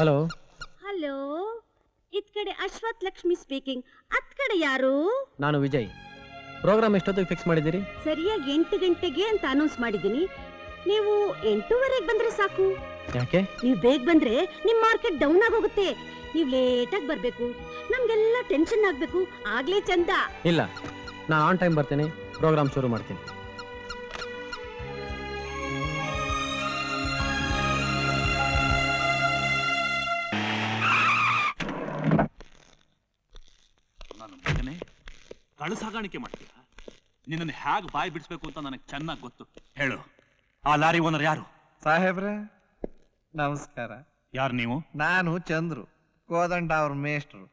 Hello hello ಇತ್ ಕಡೆ Ashwath Lakshmi speaking ಅತ್ ಕಡೆ ಯಾರು? ನಾನು ವಿಜಯ್. ಪ್ರೋಗ್ರಾಮ್ ಎಷ್ಟೊತ್ತಿಗೆ ಫಿಕ್ಸ್ ಮಾಡಿದ್ದೀರಿ? ಸರಿಯಾಗಿ ಎಂಟು ಗಂಟೆಗೆ ಅಂತ ಅನೌನ್ಸ್ ಮಾಡಿದ್ದೀನಿ. ನೀವು ಎಂಟೂವರೆಗೆ ಬಂದ್ರೆ ಸಾಕು. ಯಾಕೆ? ನೀವು ಬೇಗ ಬಂದ್ರೆ ನಿಮ್ ಮಾರ್ಕೆಟ್ ಡೌನ್ ಆಗೋಗುತ್ತೆ. ನೀವು ಲೇಟಾಗಿ ಬರ್ಬೇಕು. ನಮ್ಗೆಲ್ಲ ಟೆನ್ಷನ್ ಆಗ್ಬೇಕು. ಆಗ್ಲೇ ಚಂದ. ಇಲ್ಲ. ನಾನು ಆನ್ ಟೈಮ್ ಬರ್ತೀನಿ. ಪ್ರೋಗ್ರಾಮ್ ಶುರು ಮಾಡ್ತೀನಿ. ಕಳು ಸಾಗಾಣಿಕೆ ಮಾಡ್ತೀಯ? ನಿನ್ನನ್ನು ಹೇಗೆ ಬಾಯಿ ಬಿಡಿಸ್ಬೇಕು ಅಂತ ನನಗೆ ಚೆನ್ನಾಗಿ ಗೊತ್ತು. ಹೇಳು. ಆ ಲಾರಿ ಓನರ್ ಯಾರು? ಸಾಹೇಬ್ರೆ ನಮಸ್ಕಾರ. ಯಾರು ನೀವು? ನಾನು ಚಂದ್ರು ಕೋದಂಡ ಅವ್ರ ಮೇಷ್ಟ್ರು.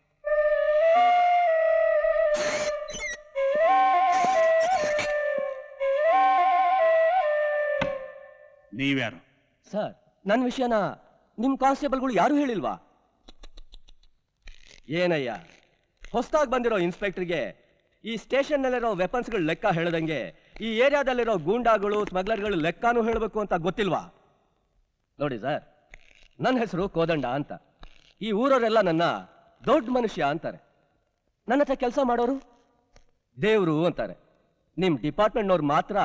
ನೀವ್ಯಾರು? ಸರ್ ನನ್ನ ವಿಷಯನ ನಿಮ್ ಕಾನ್ಸ್ಟೇಬಲ್ಗಳು ಯಾರು ಹೇಳಿಲ್ವಾ? ಏನಯ್ಯ ಹೊಸದಾಗಿ ಬಂದಿರೋ ಇನ್ಸ್ಪೆಕ್ಟರ್ಗೆ ಈ ಸ್ಟೇಷನ್ನಲ್ಲಿರೋ ವೆಪನ್ಸ್ಗಳ ಲೆಕ್ಕ ಹೇಳದಂಗೆ ಈ ಏರಿಯಾದಲ್ಲಿರೋ ಗೂಂಡಾಗಳು ಸ್ಮಗ್ಲರ್ಗಳು ಲೆಕ್ಕನೂ ಹೇಳಬೇಕು ಅಂತ ಗೊತ್ತಿಲ್ವಾ? ನೋಡಿ ಸರ್ ನನ್ನ ಹೆಸರು ಕೋದಂಡ ಅಂತ. ಈ ಊರವರೆಲ್ಲ ನನ್ನ ದೊಡ್ಡ ಮನುಷ್ಯ ಅಂತಾರೆ. ನನ್ನ ಹತ್ರ ಕೆಲಸ ಮಾಡೋರು? ದೇವರು ಅಂತಾರೆ. ನಿಮ್ಮ ಡಿಪಾರ್ಟ್ಮೆಂಟ್ನವ್ರು ಮಾತ್ರ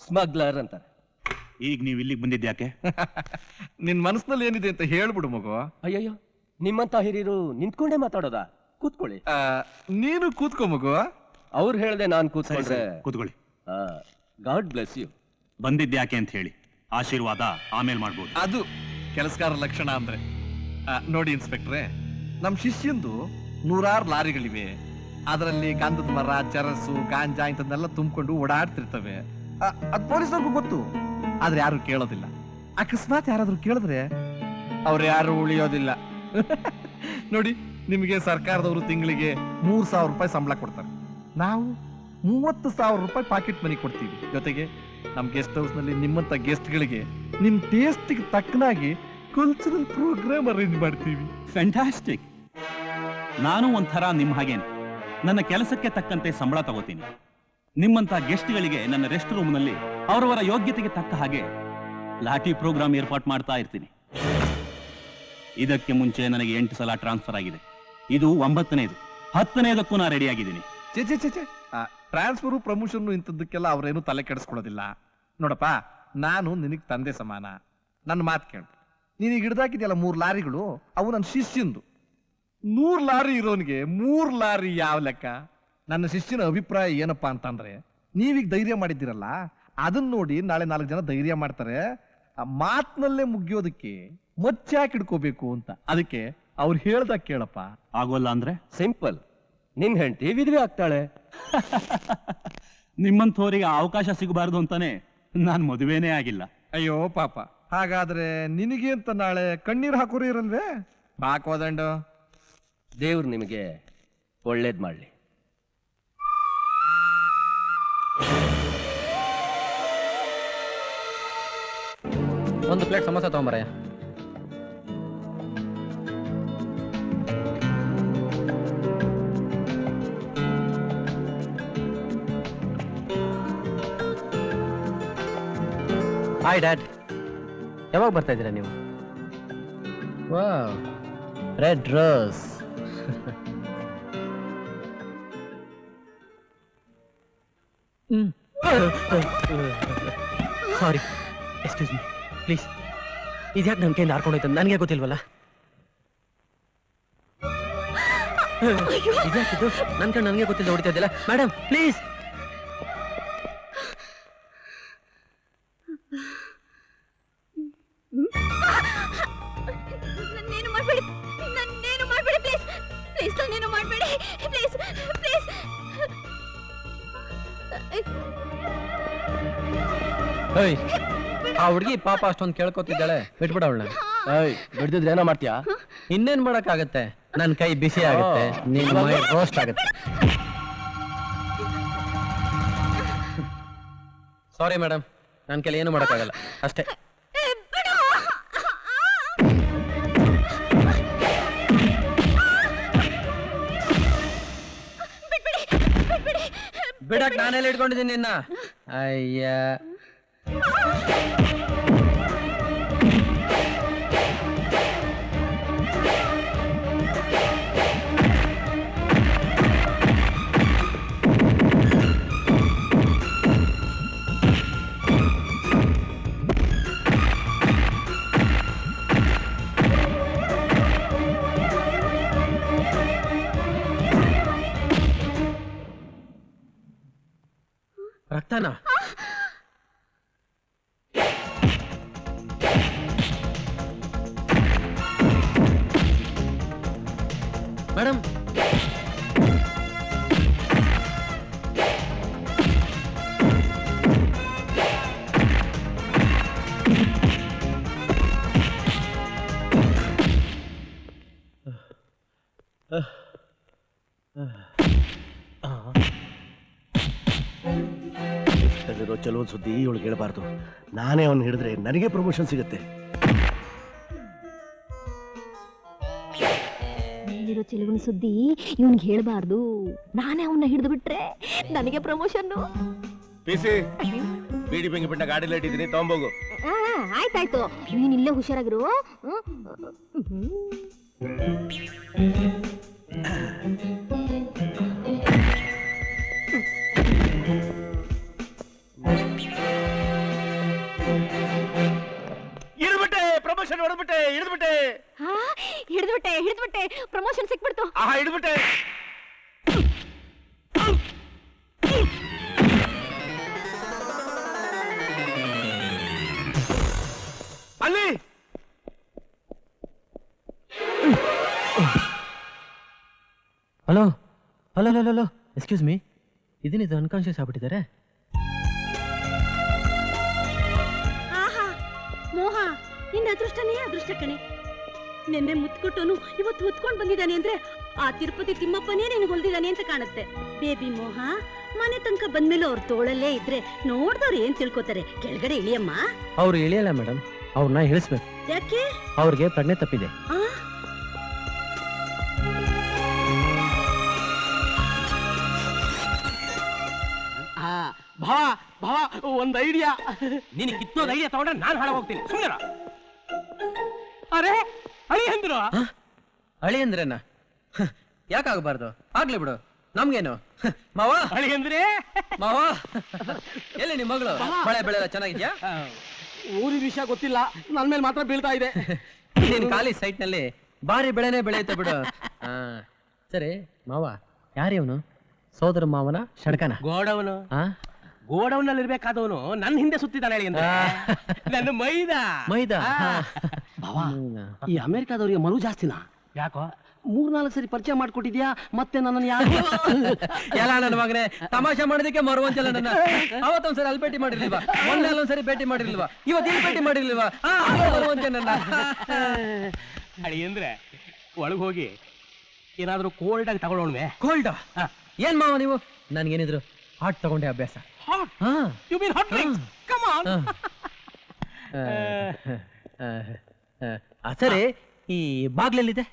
ಸ್ಮಗ್ಲರ್ ಅಂತಾರೆ. ಈಗ ನೀವು ಇಲ್ಲಿಗೆ ಬಂದಿದ್ಯಾಕೆ ನಿನ್ನ ಮನಸ್ಸಿನಲ್ಲಿ ಏನಿದೆ ಅಂತ ಹೇಳ್ಬಿಡು ಮಗು. ಅಯ್ಯಯ್ಯೋ ನಿಮ್ಮಂತ ಹಿರಿಯರು ನಿಂತ್ಕೊಂಡೇ ಮಾತಾಡೋದಾ? ಕೂತ್ಕೊಳ್ಳಿ. ನೀನು ಕೂತ್ಕೊ ಮಗು. ಅವ್ರು ಹೇಳ್ದೆ ನಾನು ಕೂತ್ಕೊಂಡ್ರೆ. ಕೂತ್ಕೊಳ್ಳಿ. God bless you. ಬಂದಿದ್ಯಾಕೆ ಅಂತ ಹೇಳಿ. ಆಶೀರ್ವಾದ ಆಮೇಲೆ ಮಾಡ್ಬೋದು. ಅದು ಕೆಲಸಗಾರ ಲಕ್ಷಣ ಅಂದ್ರೆ. ಆ, ನೋಡಿ ಇನ್ಸ್ಪೆಕ್ಟ್ರೆ ನಮ್ಮ ಶಿಷ್ಯಂದು ನೂರಾರು ಲಾರಿಗಳಿವೆ. ಅದರಲ್ಲಿ ಗಂಧದ ಮರ ಚರಸು ಗಾಂಜಾ ಇಂಥದ್ದೆಲ್ಲ ತುಂಬಿಕೊಂಡು ಓಡಾಡ್ತಿರ್ತವೆ. ಆ, ಅದ್ ಪೊಲೀಸ್ನವ್ರಿಗೂ ಗೊತ್ತು. ಆದ್ರೆ ಯಾರು ಕೇಳೋದಿಲ್ಲ. ಅಕಸ್ಮಾತ್ ಯಾರಾದ್ರೂ ಕೇಳಿದ್ರೆ ಅವ್ರು ಯಾರು ಉಳಿಯೋದಿಲ್ಲ. ನೋಡಿ ನಿಮಗೆ ಸರ್ಕಾರದವರು ತಿಂಗಳಿಗೆ ಮೂರ್ ಸಾವಿರ ರೂಪಾಯಿ ಸಂಬಳ ಕೊಡ್ತಾರೆ. ನಾವು ಮೂವತ್ತು ಸಾವಿರ ರೂಪಾಯಿ ಪಾಕೆಟ್ ಮನಿ ಕೊಡ್ತೀವಿ. ಜೊತೆಗೆ ನಮ್ ಗೆಸ್ಟ್ ಹೌಸ್ನಲ್ಲಿ ನಿಮ್ಮಂತ ಗೆಸ್ಟ್ಗಳಿಗೆ ನಿಮ್ ಟೇಸ್ಟ್ಗೆ ತಕ್ಕನಾಗಿ ಕಲ್ಚರಲ್ ಪ್ರೋಗ್ರಾಮ್ ಅರೇಂಜ್ ಮಾಡ್ತೀವಿ. ಫ್ಯಾಂಟಾಸ್ಟಿಕ್ ನಾನು ಒಂಥರ ನಿಮ್ಮ ಹಾಗೇನೆ. ನನ್ನ ಕೆಲಸಕ್ಕೆ ತಕ್ಕಂತೆ ಸಂಬಳ ತಗೋತೀನಿ. ನಿಮ್ಮಂತ ಗೆಸ್ಟ್ಗಳಿಗೆ ನನ್ನ ರೆಸ್ಟ್ ರೂಮ್ನಲ್ಲಿ ಅವರವರ ಯೋಗ್ಯತೆಗೆ ತಕ್ಕ ಹಾಗೆ ಲಾಟಿ ಪ್ರೋಗ್ರಾಮ್ ಏರ್ಪಾಟ್ ಮಾಡ್ತಾ ಇರ್ತೀನಿ. ಇದಕ್ಕೆ ಮುಂಚೆ ನನಗೆ ಎಂಟು ಸಲ ಟ್ರಾನ್ಸ್ಫರ್ ಆಗಿದೆ. ಇದು ಒಂಬತ್ತನೇದು. ಹತ್ತನೇದಕ್ಕೂ ನಾ ರೆಡಿ ಆಗಿದ್ದೀನಿ. ಚೇ ಚೇ ಚೇ ಟ್ರಾನ್ಸ್ಫರು ಪ್ರಮೋಷನ್ ಇಂಥದ್ದಕ್ಕೆಲ್ಲ ಅವ್ರೇನು ತಲೆ ಕೆಡಿಸ್ಕೊಳ್ಳೋದಿಲ್ಲ ನೋಡಪ್ಪ, ನಾನು ನಿನಗೆ ತಂದೆ ಸಮಾನ. ನನ್ನ ಮಾತು ಕೇಳು. ಈಗ ಹಿಡ್ದಾಕಿದೆಯಲ್ಲ ಮೂರು ಲಾರಿಗಳು? ಅವು ನನ್ನ ಶಿಷ್ಯಂದು. ನೂರು ಲಾರಿ ಇರೋನಿಗೆ ಮೂರು ಲಾರಿ ಯಾವ ಲೆಕ್ಕ? ನನ್ನ ಶಿಷ್ಯನ ಅಭಿಪ್ರಾಯ ಏನಪ್ಪಾ ಅಂತಂದ್ರೆ, ನೀವೀಗ ಧೈರ್ಯ ಮಾಡಿದ್ದೀರಲ್ಲ ಅದನ್ನ ನೋಡಿ ನಾಳೆ ನಾಲ್ಕು ಜನ ಧೈರ್ಯ ಮಾಡ್ತಾರೆ. ಆ ಮಾತಿನಲ್ಲೇ ಮುಗಿಯೋದಕ್ಕೆ ಮಚ್ಚಾಕ್ ಹಿಡ್ಕೋಬೇಕು ಅಂತ. ಅದಕ್ಕೆ ಅವ್ರು ಹೇಳ್ದ ಕೇಳಪ್ಪ. ಆಗೋಲ್ಲ ಅಂದ್ರೆ? ಸಿಂಪಲ್. ನಿನ್ ಹೆಂಡತಿ ವಿಧವೆ ಆಗ್ತಾಳೆ. ನಿಮ್ಮಂಥವ್ರಿಗೆ ಅವಕಾಶ ಸಿಗಬಾರ್ದು ಅಂತಾನೆ ನಾನು ಮದುವೆನೇ ಆಗಿಲ್ಲ. ಅಯ್ಯೋ ಪಾಪ. ಹಾಗಾದ್ರೆ ನಿನಗೆ ಅಂತ ನಾಳೆ ಕಣ್ಣೀರ್ ಹಾಕೋರು ಇರಲ್ವೇ? ಹಾಕೋದಂಡು ದೇವ್ರು ನಿಮಗೆ ಒಳ್ಳೇದ್ ಮಾಡ್ಲಿ. ಒಂದು ಪ್ಲೇಟ್ ಸಮೋಸ ತಗೊಂಬರಯ್ಯ. ಹಾಯ್ ಡ್ಯಾಡ್ ಯಾವಾಗ ಬರ್ತಾ ಇದ್ದೀರಾ ನೀವು? Red rose sorry excuse me please ಇದ್ಯಾಕೆ ನನ್ನ ಕೈಯಿಂದ ಹಾರ್ಕೊಂಡೋಯ್ತು ನನಗೆ ಗೊತ್ತಿಲ್ವಲ್ಲ? ಇದ್ಯಾಕಿದ್ದು ನನ್ನ ಕಣ್ಣು ನನಗೆ ಗೊತ್ತಿಲ್ಲ ಹೊಡಿತಾ ಇದ್ದಿಲ್ಲ ಮೇಡಮ್ ಪ್ಲೀಸ್ ಏಯ್ ಆ ಹುಡುಗಿ ಪಾಪ ಅಷ್ಟೊಂದು ಕೇಳ್ಕೊತಿದ್ದಾಳೆ ಬಿಟ್ಬಿಡ ಅವಳನ್ನ. ಏಯ್ ಬಿಡ್ದಿದ್ರೆ ಏನೋ ಮಾಡ್ತೀಯಾ? ಇನ್ನೇನ್ ಮಾಡಕ್ಕಾಗತ್ತೆ? ನನ್ನ ಕೈ ಬಿಸಿ ಆಗುತ್ತೆ ನಿನ್ನ ಮೈ ರೋಸ್ಟ್ ಆಗುತ್ತೆ. ಸಾರಿ ಮೇಡಮ್ ನನ್ನ ಕೈಲಿ ಏನು ಮಾಡೋಕ್ಕಾಗಲ್ಲ. ಅಷ್ಟೇ. ಬಿಡಕ್ ನಾನೆಲ್ಲ ಇಟ್ಕೊಂಡಿದ್ದೀನಿ ನಿನ್ನ. ಅಯ್ಯ. ರಕ್ತನ ಮೇಡಮ್ ಅಲ್ಲಿರೋ ಚಲೋ ಸುದ್ದಿ ಇವಳಿಗೆ ಹೇಳಬಾರ್ದು. ನಾನೇ ಅವನು ಹಿಡಿದ್ರೆ ನನಗೆ ಪ್ರಮೋಷನ್ ಸಿಗುತ್ತೆ. ಚೆಲುವಿನ ಸುದ್ದಿ ಇವನ್ಗೆ ಹೇಳಬಾರ್ದು. ನಾನೇ ಅವನ್ನ ಹಿಡಿದು ಬಿಟ್ರೆ ನನಗೆ ಪ್ರಮೋಷನ್ ಪಿಸಿ ಬೀಡಿ ಬೆಂಕಿ ಬಿಟ್ಟ ಗಾಡಿಲಿ ಇದ್ದೀನಿ ತಗೊಂಬೋಗು ಆಯ್ತಾಯ್ತು. ನೀನ್ ಇಲ್ಲೇ ಹುಷಾರಾಗಿರು. ಹ್ಮ್. ಹಲೋ ಎಕ್ಸ್ಕ್ಯೂಸ್ ಮೀ ಇದನ್ನಿದು ಅನ್ಕಾನ್ಶಿಯಸ್ ಆಗ್ಬಿಟ್ಟಿದ್ದಾರೆ ಆಹಾ ನಿನ್ನ ಅದೃಷ್ಟನೇ ಅದೃಷ್ಟ ಕಣೆ ನಿನ್ನೆ ಮುತ್ಕೊಟ್ಟನು ಇವತ್ತು ಮುತ್ಕೊಂಡ್ ಬಂದಿದ್ದಾನೆ ಅಂದ್ರೆ ಆ ತಿರುಪತಿ ತಿಮ್ಮಪ್ಪನೇ ನಿನಗೆ ಹೊಲ್ದಿದ್ದಾನೆ ಅಂತ ಕಾಣುತ್ತೆ ಬೇಬಿ ಮೋಹ ಮನೆ ತನಕ ಬಂದ್ಮೇಲೆ ಅವ್ರ ತೋಳಲ್ಲೇ ಇದ್ರೆ ನೋಡ್ದವ್ರು ಏನ್ ತಿಳ್ಕೊತಾರೆ ಕೆಳಗಡೆ ಇಳಿಯಮ್ಮ ಅವ್ರು ಇಳಿಯಲ್ಲ ಮೇಡಮ್ ಅವ್ರನ್ನ ಇಳಿಸ್ಬೇಕು ಯಾಕೆ ಅವ್ರಿಗೆ ಪ್ರಜ್ಞೆ ತಪ್ಪಿದೆ ಆ ಭಾವ ಒಂದ್ ಐಡಿಯಾ. ನೀನು ಕಿತ್ತೋದ್ ಐಡಿಯಾ ತಗೊಂಡ್ರೆ ನಾನು ಹಾಳ ಹೋಗ್ತೀನಿ. ಸುಮ್ಮನೆ ಅರೆ ಅಳಿ ಅಂದ್ರು. ಅಳಿ ಅಂದ್ರೇನ? ಯಾಕಾಗಬಾರ್ದು? ಆಗ್ಲಿ ಬಿಡು. ನಮ್ಗೇನು? ಮಾವ? ಅಳಿ ಅಂದ್ರೆ? ಮಾವ? ಎಲ್ಲಿ ನಿಮ್ ಮಗಳು? ಮಳೆ ಬೆಳೆ ಎಲ್ಲ ಚೆನ್ನಾಗಿದ್ಯಾ ಊರಿನ ವಿಷಯ ಗೊತ್ತಿಲ್ಲ. ನನ್ ಮೇಲೆ ಮಾತ್ರ ಬೀಳ್ತಾ ಇದೆ. ನಿನ್ ಖಾಲಿ ಸೈಟ್ನಲ್ಲಿ ಭಾರಿ ಬೆಳೆನೆ ಬೆಳೆಯುತ್ತೆ ಬಿಡು. ಆ, ಸರಿ ಮಾವ. ಯಾರಿವನು ಸೋದರ ಮಾವನ ಷಡ್ಕನ ಗೋಡವನು. ಆ ಗೋಡೌನಲ್ಲಿ ಇರ್ಬೇಕಾದವನು ನನ್ನ ಹಿಂದೆ ಸುತ್ತಿದ್ದಾನೆ ಹೇಳಿ ಅಂದ್ರೆ. ನನ್ನ ಮೈದ. ಮೈದಾ. ಭಾವ ಹ್ಮ್. ಈ ಅಮೆರಿಕಾದವ್ರಿಗೆ ಮರು ಜಾಸ್ತಿನಾ? ಯಾಕೋ? ಮೂರ್ನಾಲ್ಕು ಸರಿ ಪರಿಚಯ ಮಾಡ್ಕೊಟ್ಟಿದ್ಯಾ? ಮತ್ತೆ ನನ್ನನ್ನು ಯಾರು ಎಲ್ಲ ನನ್ನ ಮಗನೇ ತಮಾಷೆ ಮಾಡೋದಕ್ಕೆ ಮರುವಂತಿಲ್ಲ ನನ್ನ ಅವತ್ತೊಂದ್ಸರಿ ಅಲ್ಲಿ ಭೇಟಿ ಮಾಡಿರ್ಲಿಲ್ವಾ? ಮೊನ್ನೆ ಅಲ್ಲೊಂದ್ಸರಿ ಭೇಟಿ ಮಾಡಿರ್ಲಿಲ್ವಾ? ಇವತ್ತು ಇಲ್ಲಿ ಭೇಟಿ ಮಾಡಿರ್ಲಿಲ್ವಾ? ಆ, ಮರುವಂತೆ ನನ್ನ. ಅಳಿ ಅಂದ್ರೆ ಒಳಗೆ ಹೋಗಿ ಏನಾದ್ರೂ ಕೋಲ್ಡ್ ಆಗಿ ತಗೊಳ್ಳೋಣ್ವೆ. ಕೋಲ್ಡ್ ಏನ್ ಮಾವ ನೀವು? ನನ್ಗೇನಿದ್ರು ಹಾಟ್ ತಗೊಂಡೆ ಅಭ್ಯಾಸ. ಹಾಟ್ ಡ್ರಿಂಕ್ಸ್ ಕಮ್ ಆನ್ ಆ, ಆ, ಆ, ಆ, ಸರಿ ಈ ಬಾಗ್ಲಲ್ಲಿದೆ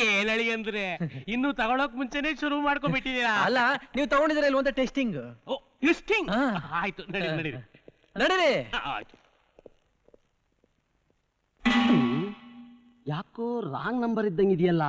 ಏನ್ ಅಳಿ ಅಂದ್ರೆ ಇನ್ನು ತಗೊಳಕ್ ಮುಂಚೆನೆ ಶುರು ಮಾಡ್ಕೊಂಡ್ಬಿಟ್ಟಿದೀರಾ ಅಲ್ಲ ನೀವು ತಗೊಂಡಿದ್ರೆ ಒಂದು ಟೆಸ್ಟಿಂಗ್ ಓ ಟೆಸ್ಟಿಂಗ್. ಆಯ್ತು ನಡಿ ನಡಿ ನಡೀರಿ ಆಯ್ತು ಯಾಕೋ ರಾಂಗ್ ನಂಬರ್ ಇದ್ದಂಗಿದೆಯಲ್ಲ